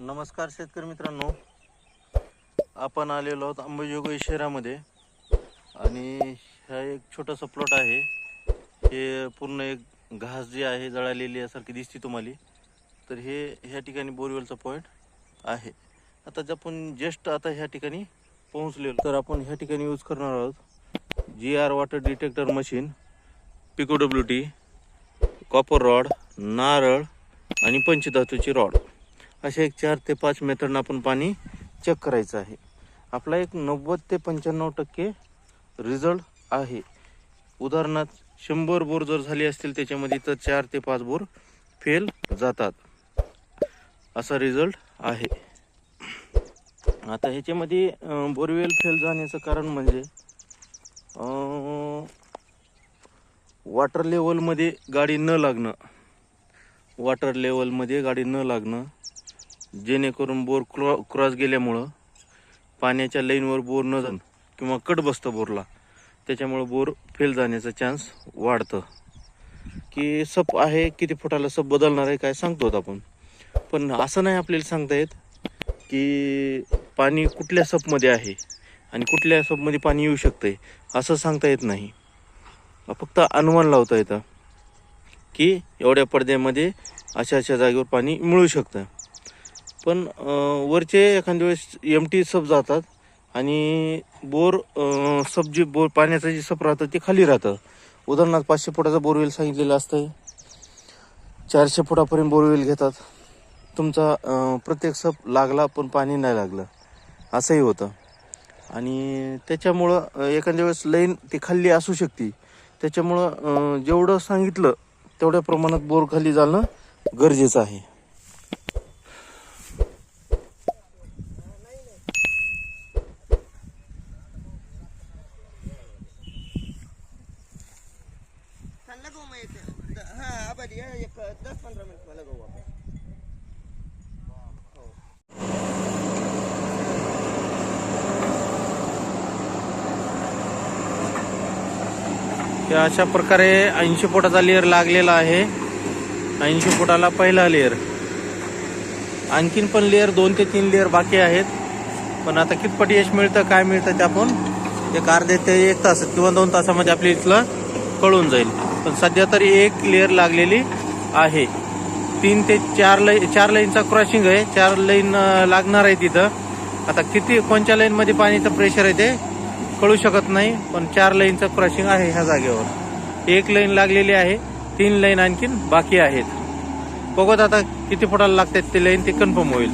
नमस्कार शेतकरी मित्रांनो. आपण आलेलो आहोत अंबेजोगाई शहरामध्ये. आणि हा एक छोटासा प्लॉट आहे. हे पूर्ण एक घास जी आहे जळालेली यासारखी दिसते तुम्हाला. तर हे ह्या ठिकाणी बोरवेलचा पॉईंट आहे. आता जे आपण जस्ट आता ह्या ठिकाणी पोहोचलेलो तर आपण ह्या ठिकाणी यूज करणार आहोत G R water detector machine pico W T copper rod नारळ आणि पंचधातूची रॉड अशा एक चार ते पाच मेथडनं आपण पाणी चेक करायचं आहे. आपला एक नव्वद ते पंच्याण्णव टक्के रिझल्ट आहे. उदाहरणार्थ शंभर बोर जर झाली असतील त्याच्यामध्ये तर चार ते पाच बोर फेल जातात. असा रिझल्ट आहे. आता ह्याच्यामध्ये बोरवेल फेल जाण्याचं कारण म्हणजे वॉटर लेवलमध्ये गाडी न लागणं. वॉटर लेवलमध्ये गाडी न लागणं. जेणेकरून बोर क्रॉ क्रॉस गेल्यामुळं पाण्याच्या लाईनवर बोर न जाणं किंवा कट बसतं बोरला त्याच्यामुळं बोर फेल जाण्याचा चान्स वाढतं. की सप आहे किती फुटाला सप बदलणार आहे काय सांगतो आपण. पण असं नाही आपल्याला सांगता येत की पाणी कुठल्या सपमध्ये आहे आणि कुठल्या सपमध्ये पाणी येऊ शकतं आहे असं सांगता येत नाही. फक्त अनुमान लावता येतं की एवढ्या पडद्यामध्ये अशा अशा जागेवर पाणी मिळू शकतं. पण वरचे एखाद्या वेळेस एम टी सब जातात आणि बोर सब जे बोर पाण्याचं जे सप राहतं ते खाली राहतं. उदाहरणार्थ पाचशे फुटाचा बोरवेल सांगितलेलं असतं चारशे फुटापर्यंत बोरवेल घेतात. तुमचा प्रत्येक सप लागला पण पाणी नाही लागलं. असंही होतं. आणि त्याच्यामुळं एखाद्या वेळेस लाईन ती खाल्ली असू शकते. त्याच्यामुळं जेवढं सांगितलं तेवढ्या प्रमाणात बोर खाली जाणं गरजेचं आहे. चालला गो मग एक द- या, एक दस पंधरा मिनिट मला गो हो. आपण अशा प्रकारे ऐंशी फुटाचा लेअर लागलेला आहे. ऐंशी फुटाला पहिला लेअर. आणखीन पण लेअर दोन ते तीन लेअर बाकी आहेत. पण आता कितपट यश मिळतं काय मिळतं ते आपण एक अर्धे ते एक तास किंवा दोन तासामध्ये आपल्या इथलं कळून जाईल. पण सध्या तरी एक लेअर लागलेली आहे. तीन ते चार लाईन चार लाईनचा क्रॉसिंग आहे. चार लाईन लागणार आहे तिथं. आता किती कोणत्या लाईनमध्ये पाणीचं प्रेशर आहे ते कळू शकत नाही पण चार लाईनचं क्रॉसिंग आहे ह्या जागेवर. एक लाईन लागलेली आहे तीन लाईन आणखीन बाकी आहेत. बघत आता किती फुटाला लागतात ते लाईन ते कन्फर्म होईल.